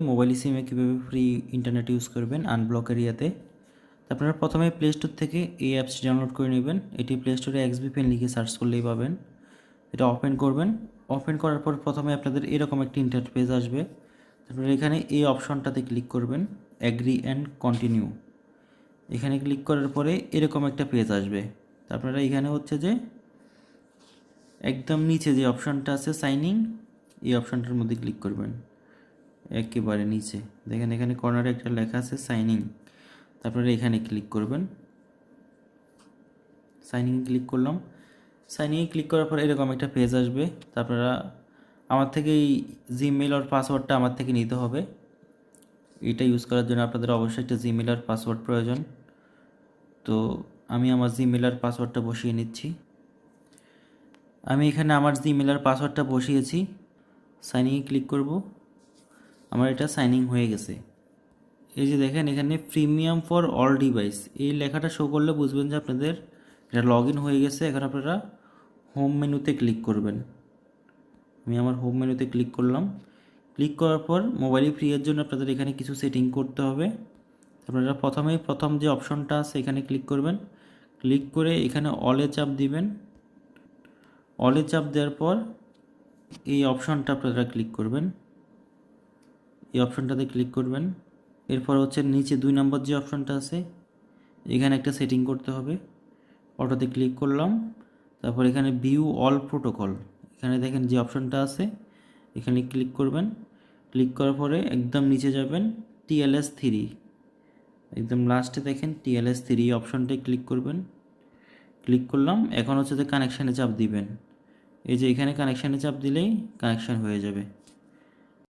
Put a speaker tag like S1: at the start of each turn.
S1: Mobile সিমে কীভাবে free internet use করবেন আনব্লক এরিয়াতে? আপনারা প্রথমে প্লে স্টোর থেকে এই অ্যাপসটি ডাউনলোড করে নেবেন। এটি প্লে স্টোরে এক্সবিপেন লিখে সার্চ করলেই পাবেন। এটা ওপেন করবেন। ওপেন করার পর প্রথমে আপনাদের এরকম একটি ইন্টারনেট পেজ আসবে। তারপরে এখানে এই অপশনটাতে ক্লিক করবেন অ্যাগ্রি অ্যান্ড কন্টিনিউ এখানে ক্লিক করার পরে এরকম একটা পেজ আসবে। আপনারা এখানে হচ্ছে যে একদম নিচে যে অপশনটা আছে সাইনিং এই অপশনটার মধ্যে ক্লিক করবেন। একেবারে নিচে। দেখেন এখানে কর্নারে একটা লেখা আছে সাইনিং তারপরে এখানে ক্লিক করবেন। সাইনিং ক্লিক করলাম। সাইনিংয়ে ক্লিক করার পর এরকম একটা পেজ আসবে। তারপরে আমার থেকে এই জিমেল আর পাসওয়ার্ডটা আমার থেকে নিতে হবে। এটা ইউজ করার জন্য আপনাদের অবশ্যই একটা জিমেল আর পাসওয়ার্ড প্রয়োজন। তো আমি আমার জিমেল আর পাসওয়ার্ডটা বসিয়ে নিচ্ছি। আমি এখানে আমার জিমেল আর পাসওয়ার্ডটা বসিয়েছি। সাইনিংয়ে ক্লিক করব। আমার এটা সাইনিং হয়ে গেছে। এই যে দেখেন, এখানে প্রিমিয়াম ফর অল ডিভাইস এই লেখাটা শো করলে বুঝবেন যে আপনাদের এটা লগ হয়ে গেছে। এখন আপনারা হোম মেনুতে ক্লিক করবেন। আমি আমার হোম মেনুতে ক্লিক করলাম। ক্লিক করার পর মোবাইলে ফ্রি এর জন্য আপনাদের এখানে কিছু সেটিং করতে হবে। আপনারা প্রথমেই প্রথম যে অপশনটা আছে, এখানে ক্লিক করবেন। ক্লিক করে এখানে অলে চাপ দিবেন। অলে চাপ দেওয়ার পর এই অপশনটা আপনারা ক্লিক করবেন। এই অপশনটাতে ক্লিক করবেন। এরপর হচ্ছে নিচে দুই নম্বর যে অপশনটা আছে, এখানে একটা সেটিং করতে হবে। অটোতে ক্লিক করলাম। তারপর এখানে ভিউ অল প্রোটোকল। এখানে দেখেন যে অপশনটা আছে, এখানে ক্লিক করবেন। ক্লিক করার পরে একদম নিচে যাবেন, টিএলএস থ্রি। একদম লাস্টে দেখেন টিএলএস থ্রি অপশনটায় ক্লিক করবেন। ক্লিক করলাম, এখন হচ্ছে যে কানেকশানে চাপ দিবেন। এই যে এখানে কানেকশানে চাপ দিলেই কানেকশান হয়ে যাবে।